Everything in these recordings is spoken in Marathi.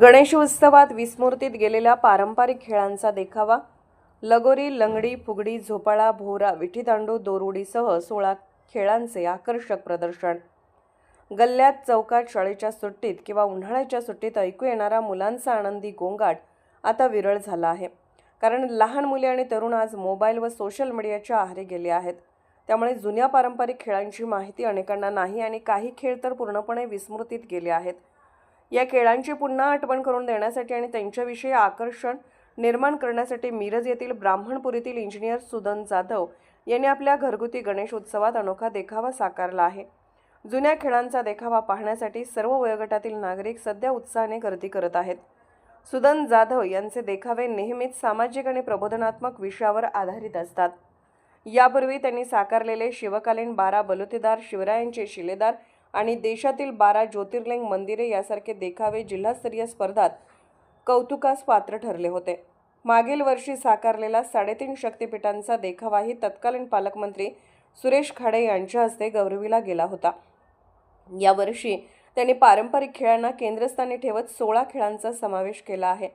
गणेशोत्सवात विस्मृतीत गेलेल्या पारंपरिक खेळांचा देखावा लगोरी लंगडी फुगडी झोपाळा भोवरा विठीदांडू दोरुडीसह सोळा खेळांचे आकर्षक प्रदर्शन. गल्ल्यात चौकात शाळेच्या सुट्टीत किंवा उन्हाळ्याच्या सुट्टीत ऐकू येणारा मुलांचा आनंदी गोंगाट आता विरळ झाला आहे. कारण लहान मुले आणि तरुण आज मोबाईल व सोशल मीडियाच्या आहारी गेले आहेत. त्यामुळे जुन्या पारंपरिक खेळांची माहिती अनेकांना नाही आणि काही खेळ तर पूर्णपणे विस्मृतीत गेले आहेत. या खेळांची पुन्हा आठवण करून देण्यासाठी आणि त्यांच्याविषयी आकर्षण निर्माण करण्यासाठी मिरज येथील ब्राह्मणपुरीतील इंजिनियर सुदन जाधव यांनी आपल्या घरगुती गणेश उत्सवात अनोखा देखावा साकारला आहे. जुन्या खेळांचा देखावा पाहण्यासाठी सर्व वयोगटातील नागरिक सध्या उत्साहाने गर्दी करत आहेत. सुदन जाधव यांचे देखावे नेहमीच सामाजिक आणि प्रबोधनात्मक विषयावर आधारित असतात. यापूर्वी त्यांनी साकारलेले शिवकालीन बारा बलुतेदार शिवरायांचे शिलेदार आणि देशातील बारा ज्योतिर्लिंग मंदिरे यासारखे देखावे जिल्हास्तरीय स्पर्धात कौतुकास पात्र ठरले होते. मागील वर्षी साकारलेला साडेतीन शक्तिपीठांचा देखावाही तत्कालीन पालकमंत्री सुरेश खाडे यांच्या हस्ते गौरविला गेला होता. यावर्षी त्यांनी पारंपरिक खेळांना केंद्रस्थानी ठेवत सोळा खेळांचा समावेश केला आहे.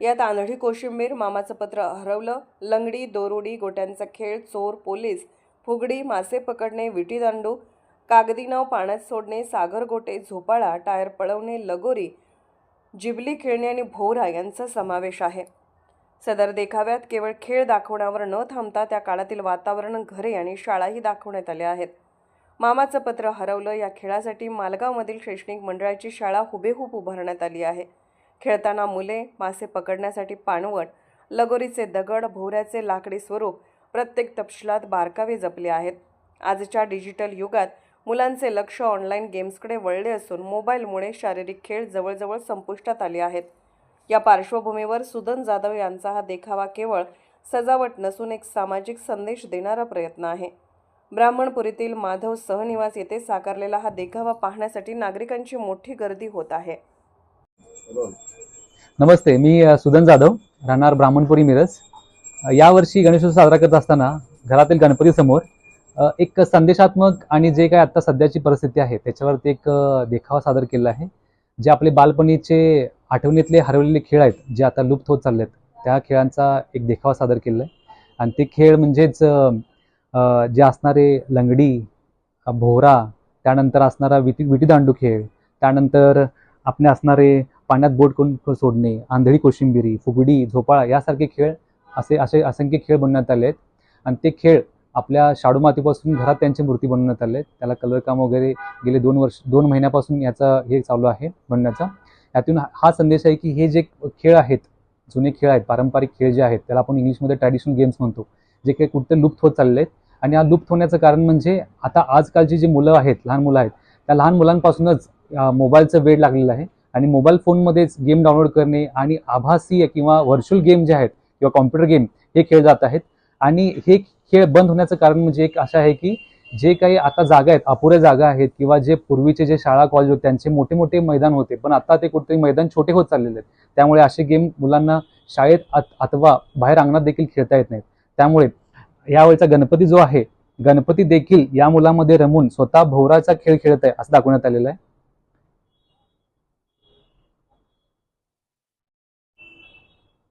यात आंधळी कोशिंबीर मामाचं पत्र हरवलं लंगडी दोरुडी गोट्यांचा खेळ चोर पोलीस फुगडी मासे पकडणे विटीदांडू कागदी नाव पाण्यात सोडणे सागर गोटे झोपाळा टायर पळवणे लगोरी जिबली खेळणे आणि भोवरा यांचा समावेश आहे. सदर देखाव्यात केवळ खेळ दाखवण्यावर न थांबता त्या काळातील वातावरण घरे आणि शाळाही दाखवण्यात आल्या आहेत. मामाचं पत्र हरवलं या खेळासाठी मालगावमधील शैक्षणिक मंडळाची शाळा हुबेहूब उभारण्यात आली आहे. खेळताना मुले मासे पकडण्यासाठी पाणवट लगोरीचे दगड भोवऱ्याचे लाकडी स्वरूप प्रत्येक तपशिलात बारकावे जपले आहेत. आजच्या डिजिटल युगात मुलांचे लक्ष ऑनलाईन गेम्सकडे वळले असून मोबाईलमुळे शारीरिक खेळ जवळजवळ संपुष्टात आले आहेत. या पार्श्वभूमीवर सुदन जाधव यांचा हा देखावा केवळ सजावट नसून एक सामाजिक संदेश देणारा प्रयत्न आहे. ब्राह्मणपुरीतील माधव सहनिवास येथे साकारलेला हा देखावा पाहण्यासाठी नागरिकांची मोठी गर्दी होत आहे. नमस्ते मी सुदन जाधव राहणार ब्राह्मणपुरी मिरज. यावर्षी गणेशोत्सव साजरा करत असताना घरातील गणपतीसमोर एक संदेशात्मक आणि जे काय आता सध्याची परिस्थिती आहे त्याच्यावरती एक देखावा सादर केला आहे. जे आपले बालपणीचे आठवणीतले हरवलेले खेळ आहेत जे आता लुप्त होत चालले आहेत त्या खेळांचा एक देखावा सादर केला आहे. आणि ते खेळ म्हणजेच जे असणारे लंगडी भोवरा त्यानंतर असणारा विटी विटीदांडू खेळ त्यानंतर आपले असणारे पाण्यात बोट करून सोडणे आंधळी कोशिंबिरी फुगडी झोपाळा यासारखे खेळ असे असे असंख्य खेळ बनवण्यात आले आहेत. आणि ते खेळ आपल्या शाडू मातीपासून घरात त्यांची मूर्ती बनवण्यात आले आहेत. त्याला कलर काम वगैरे गेले दोन वर्ष दोन महिन्यापासून याचा हे चालू आहे बनण्याचा. यातून हा संदेश आहे की हे जे खेळ आहेत जुने खेळ आहेत पारंपरिक खेळ जे आहेत त्याला आपण इंग्लिशमध्ये ट्रॅडिशनल गेम्स म्हणतो जे काही कुठे लुप्त होत चालले आहेत. आणि हा लुप्त होण्याचं कारण म्हणजे आता आजकालची जी मुलं आहेत लहान मुलं आहेत त्या लहान मुलांपासूनच मोबाईलचं वेळ लागलेलं आहे. आणि मोबाईल फोनमध्येच गेम डाउनलोड करणे आणि आभासी किंवा व्हर्च्युअल गेम जे आहेत किंवा कॉम्प्युटर गेम हे खेळ जात आहेत. आणि हे खेळ बंद होण्याचं कारण म्हणजे एक असं आहे की जे काही आता जागा आहेत अपुऱ्या जागा आहेत किंवा जे पूर्वीचे जे शाळा कॉलेज होते त्यांचे मोठे मोठे मैदान होते पण आता ते कुठेतरी मैदान छोटे होत चाललेले आहेत. त्यामुळे असे गेम मुलांना शाळेत अथवा बाहेर अंगणात देखील खेळता येत नाहीत. त्यामुळे यावेळचा गणपती जो आहे गणपती देखील या मुलामध्ये रमून स्वतः भोवराचा खेळ खेळत आहे असं दाखवण्यात आलेलं आहे.